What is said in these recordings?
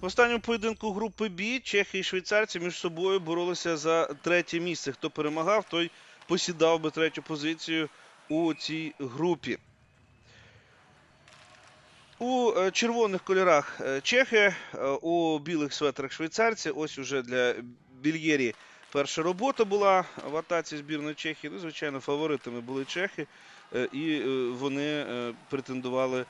В останньому поєдинку групи Б чехи і швейцарці між собою боролися за третє місце. Хто перемагав, той посідав би третю позицію у цій групі. У е, червоних кольорах е, чехи, е, у білих светрах швейцарці. Ось уже для Більєрі перша робота була в атаці збірної Чехії. Ну, звичайно, фаворитами були чехи, і вони претендували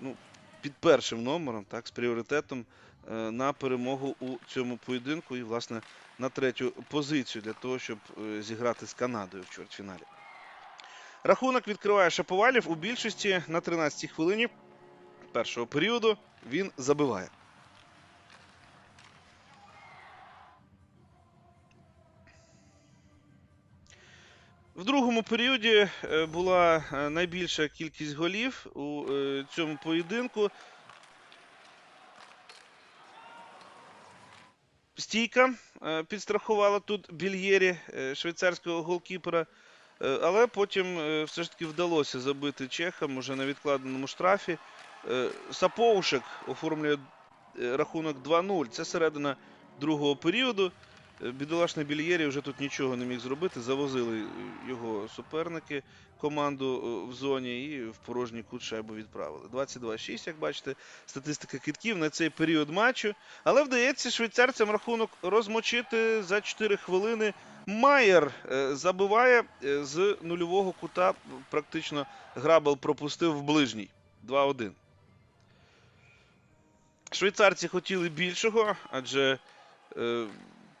ну, під першим номером, так, з пріоритетом на перемогу у цьому поєдинку і, власне, на третю позицію для того, щоб е, зіграти з Канадою в чвертьфіналі. Рахунок відкриває Шаповалів у більшості на 13-й хвилині першого періоду. Він забиває. В другому періоді е, була е, найбільша кількість голів у е, цьому поєдинку. Стійка е, підстрахувала тут Більєрі, е, швейцарського голкіпера. Е, Але потім все ж таки вдалося забити чехам уже на відкладеному штрафі. Саповшик оформлює рахунок 2-0. Це середина другого періоду. Е, Бідолашний Більєрі вже тут нічого не міг зробити. Завозили е, його суперники команду е, в зоні і в порожній кут шайбу відправили. 22-6, як бачите, статистика китків на цей період матчу. Але вдається швейцарцям рахунок розмочити за 4 хвилини. Майер забиває з нульового кута. Практично Грабел пропустив в ближній. 2-1. Швейцарці хотіли більшого, адже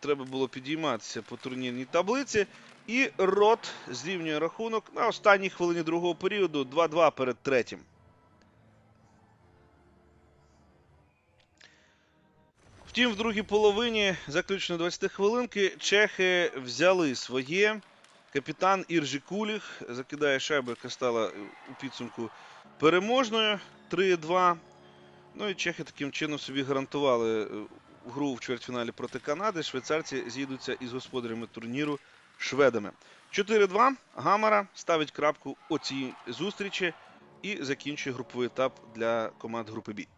треба було підійматися по турнірній таблиці. І Рот зрівнює рахунок на останній хвилині другого періоду 2-2 перед третім. Втім, в другій половині заключно 20 хвилинки чехи взяли своє. Капітан Іржі Куліх закидає шайбу, яка стала у підсумку переможною 3-2. Ну і чехи таким чином собі гарантували е, гру в чвертьфіналі проти Канади. Швейцарці з'їдуться із господарями турніру шведами. 4-2. Гамара ставить крапку у цій зустрічі і закінчує груповий етап для команд групи Бі.